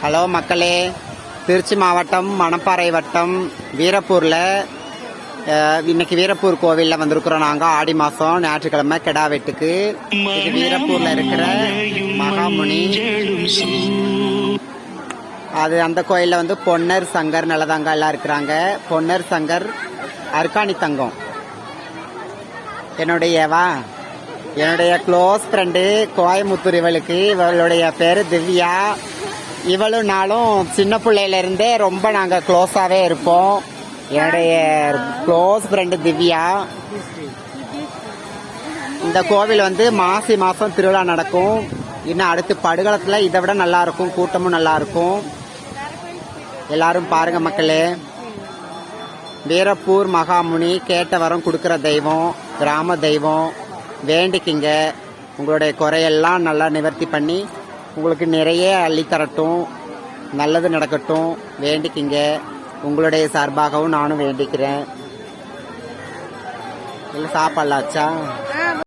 Hello மக்களே திருச்சி மாவட்டம் மணப்பாறை வட்டம் வீரப்பூரில் இன்னைக்கு வீரப்பூர் கோவிலில் வந்திருக்கிறோம் நாங்கள் ஆடி மாதம் ஞாயிற்றுக்கிழமை கெடா வெட்டுக்கு இது வீரப்பூரில் இருக்கிற மகாமுனி. அது அந்த கோயிலில் வந்து பொன்னர் சங்கர் நல்லதாங்க எல்லாம் இருக்கிறாங்க. பொன்னர் சங்கர் அர்காணி தங்கம். என்னுடையவா? என்னுடைய க்ளோஸ் ஃப்ரெண்டு கோயமுத்தூர் இவளுக்கு. இவளுடைய பேர் திவ்யா. இவளும் நாளும் சின்ன பிள்ளையில இருந்தே ரொம்ப நாங்கள் க்ளோஸாகவே இருப்போம். என்னுடைய க்ளோஸ் ஃப்ரெண்டு திவ்யா. இந்த கோவில் வந்து மாசி மாதம் திருவிழா நடக்கும். இன்னும் அடுத்து படுகளத்தில் இதை விட நல்லா இருக்கும் கூட்டமும் நல்லா இருக்கும். எல்லாரும் பாருங்க மக்களே. வீரப்பூர் மகாமுனி கேட்ட வரம் கொடுக்குற தெய்வம் கிராம தெய்வம் வேண்டிக்கிங்க. உங்களுடைய குறையெல்லாம் நல்லா நிவர்த்தி பண்ணி உங்களுக்கு நிறைய அள்ளித்தரட்டும் நல்லது நடக்கட்டும் வேண்டிக்கிங்க. உங்களுடைய சார்பாகவும் நானும் வேண்டிக்கிறேன். இல்லை சாப்பாடலாச்சா